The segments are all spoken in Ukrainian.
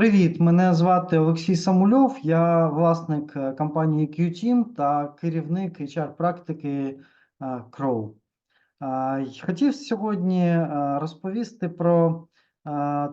Привіт, мене звати Олексій Самульов. Я власник е, компанії QTeam та керівник HR-практики е, Crow. Е, Хотів сьогодні розповісти про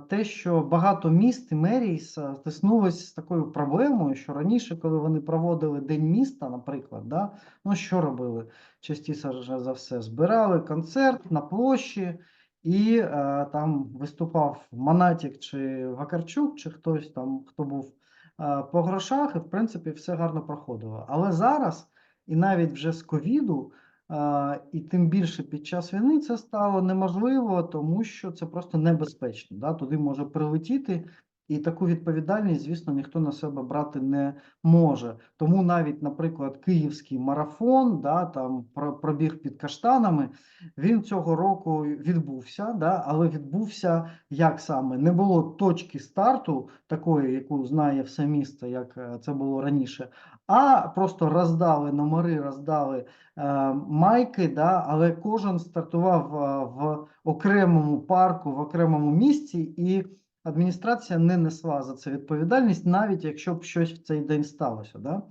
те, що багато міст і мерій с- стиснулись з такою проблемою, що раніше, коли вони проводили День міста, наприклад, да, ну що робили? Частіше за все збирали концерт на площі. І е, там виступав Манатік чи Вакарчук, чи хтось там, хто був е, по грошах, і в принципі все гарно проходило. Але зараз, і навіть вже з ковіду, е, і тим більше під час війни, це стало неможливо, тому що це просто небезпечно. Да? Туди може прилетіти, і таку відповідальність, звісно, ніхто на себе брати не може. Тому навіть, наприклад, київський марафон, да, там пробіг під каштанами. Він цього року відбувся, да, але відбувся як саме? Не було точки старту, такої, яку знає все місто, як е, це було раніше, а просто роздали номери, роздали е, майки, да, але кожен стартував е, в окремому парку, в окремому місці, і адміністрація не несла за це відповідальність, навіть якщо б щось в цей день сталося. Да?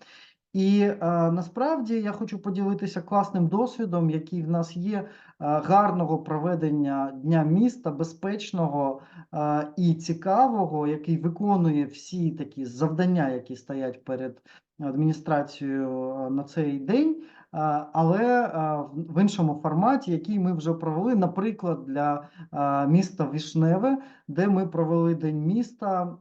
І е, насправді я хочу поділитися класним досвідом, який в нас є е, гарного проведення дня міста, безпечного е, і цікавого, який виконує всі такі завдання, які стоять перед адміністрацією е, на цей день. Е, Але е, в- іншому форматі, який ми вже провели, наприклад, для е, міста Вішневе, де ми провели день міста,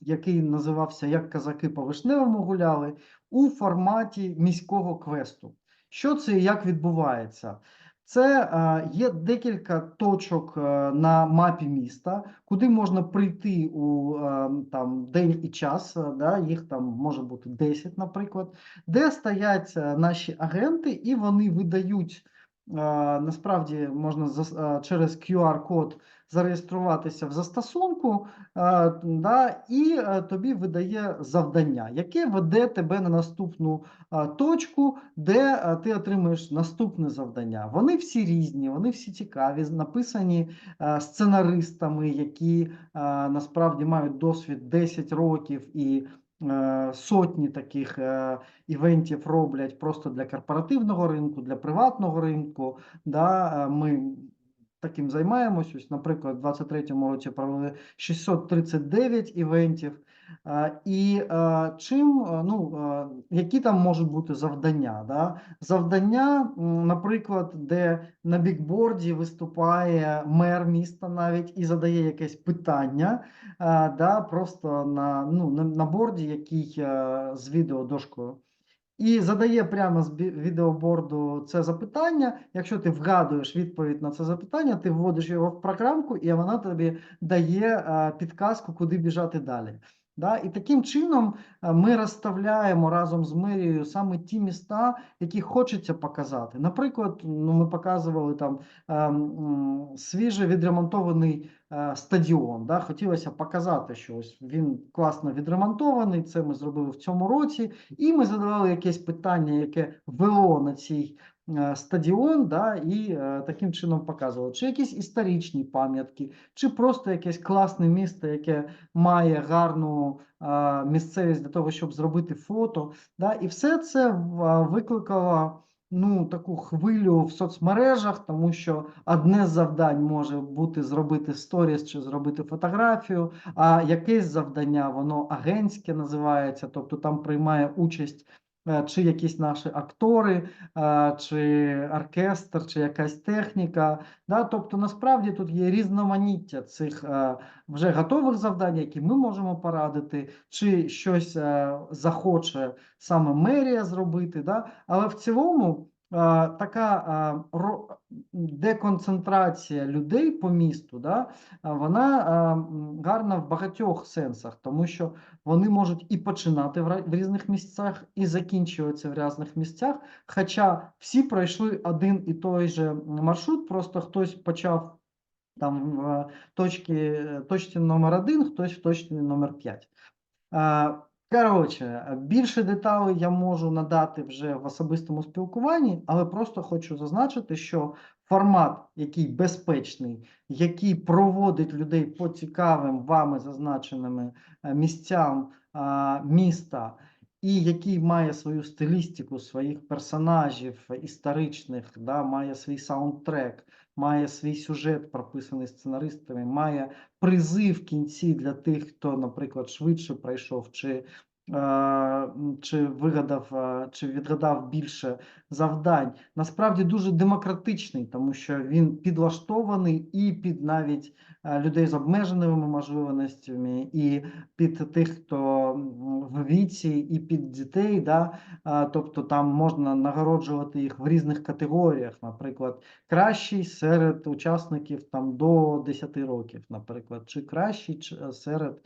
який називався Як казаки по Вишневому гуляли, у форматі міського квесту. Що це і як відбувається? Це е, є декілька точок е, на мапі міста, куди можна прийти у е, там день і час. Да, їх там може бути 10, наприклад, де стоять наші агенти, і вони видають. Насправді можна через QR-код зареєструватися в застосунку, е, да, і е, тобі видає завдання, яке веде тебе на наступну е, точку, де ти отримуєш наступне завдання. Вони всі різні, вони всі цікаві, написані сценаристами, які насправді мають досвід 10 років і сотні таких івентів роблять просто для корпоративного ринку, для приватного ринку. Да, ми таким займаємось. Ось, наприклад, у 23-му році провели 639 івентів. Е, І е, чим, е, ну, які там можуть бути завдання? Да? Завдання, наприклад, де на бікборді виступає мер міста навіть і задає якесь питання, да, просто на, ну, на, борді, який з відеодошкою. І задає прямо з відеоборду це запитання. Якщо ти вгадуєш відповідь на це запитання, ти вводиш його в програмку, і вона тобі дає е, підказку, куди біжати далі. Да? І таким чином е, ми розставляємо разом з мерією саме ті міста, які хочеться показати. Наприклад, ну, ми показували там ем, свіже відремонтований стадіон. Да? Хотілося показати, що ось він класно відремонтований. Це ми зробили в цьому році. І ми задавали якесь питання, яке вело на цей е, стадіон, да, і е, таким чином показували, чи якісь історичні пам'ятки, чи просто якесь класне місто, яке має гарну е, місцевість для того, щоб зробити фото. Да, і все це викликало. Ну, таку хвилю в соцмережах, тому що одне з завдань може бути зробити сторіс чи зробити фотографію, а якесь завдання, воно агентське називається, тобто там приймає участь чи якісь наші актори, е, чи оркестр, чи якась техніка. Да? Тобто, насправді тут є різноманіття цих е, вже готових завдань, які ми можемо порадити, чи щось е, захоче саме мерія зробити. Да? Але в цілому. Е, Така е, деконцентрація людей по місту, да, вона е, гарна в багатьох сенсах, тому що вони можуть і починати в різних місцях, і закінчуватися в різних місцях. Хоча всі пройшли один і той же маршрут, просто хтось почав там в точці, точці номер один, хтось в точці номер 5. Е, Коротше, більше деталей я можу надати вже в особистому спілкуванні, але просто хочу зазначити, що формат, який безпечний, який проводить людей по цікавим вами зазначеними е, місцям а, міста, і який має свою стилістику, своїх персонажів історичних, да, має свій саундтрек, має свій сюжет, прописаний сценаристами, має призи в кінці для тих, хто, наприклад, швидше пройшов, чи, чи вигадав, е, чи відгадав більше завдань. Насправді дуже демократичний, тому що він підлаштований і під навіть е, людей з обмеженими можливостями, і під тих, хто в віці, і під дітей. Да? Тобто там можна нагороджувати їх в різних категоріях, наприклад, кращий серед учасників там до 10 років, наприклад, чи кращий серед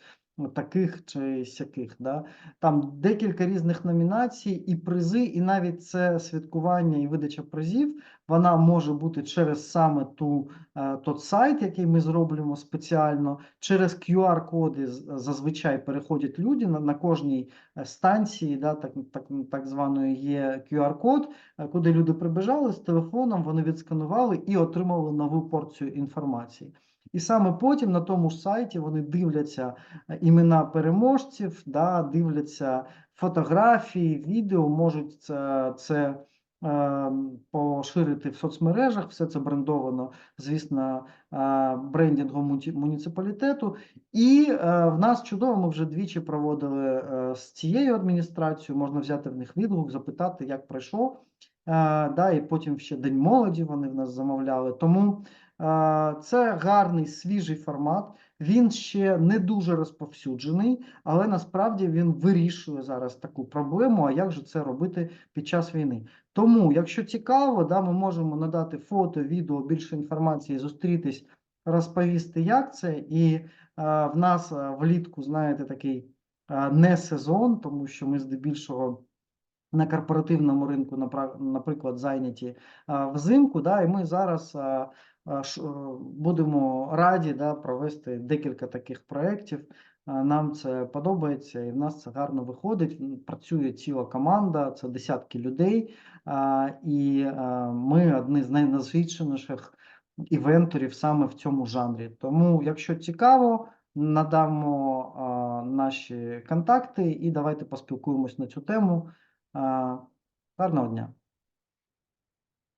таких чи сяких. Да? Там декілька різних номінацій і призи, і навіть це святкування і видача призів, вона може бути через саме ту, е, тот сайт, який ми зроблимо спеціально, через QR-коди зазвичай переходять люди на, на кожній е, станції, да, так, так, так званої є QR-код, е, куди люди прибіжали з телефоном, вони відсканували і отримали нову порцію інформації. І саме потім на тому ж сайті вони дивляться е, імена переможців, да, дивляться фотографії, відео, можуть це, це е, поширити в соцмережах. Все це брендовано, звісно, е, брендингом муніципалітету. І е, в нас чудово, ми вже двічі проводили е, з цією адміністрацією. Можна взяти в них відгук, запитати, як пройшов. Е, да, і потім ще День молоді вони в нас замовляли. Тому це гарний свіжий формат. Він ще не дуже розповсюджений, але насправді він вирішує зараз таку проблему. А як же це робити під час війни? Тому, якщо цікаво, да, ми можемо надати фото, відео, більше інформації, зустрітись, розповісти, як це. І е, в нас е, влітку, знаєте, такий е, не сезон, тому що ми здебільшого на корпоративному ринку, наприклад, зайняті взимку, да, і ми зараз е, будемо раді да, провести декілька таких проєктів. Нам це подобається, і в нас це гарно виходить. Працює ціла команда, це десятки людей, і ми одні з найнасиченіших івенторів саме в цьому жанрі. Тому, якщо цікаво, надамо наші контакти і давайте поспілкуємось на цю тему. Гарного дня!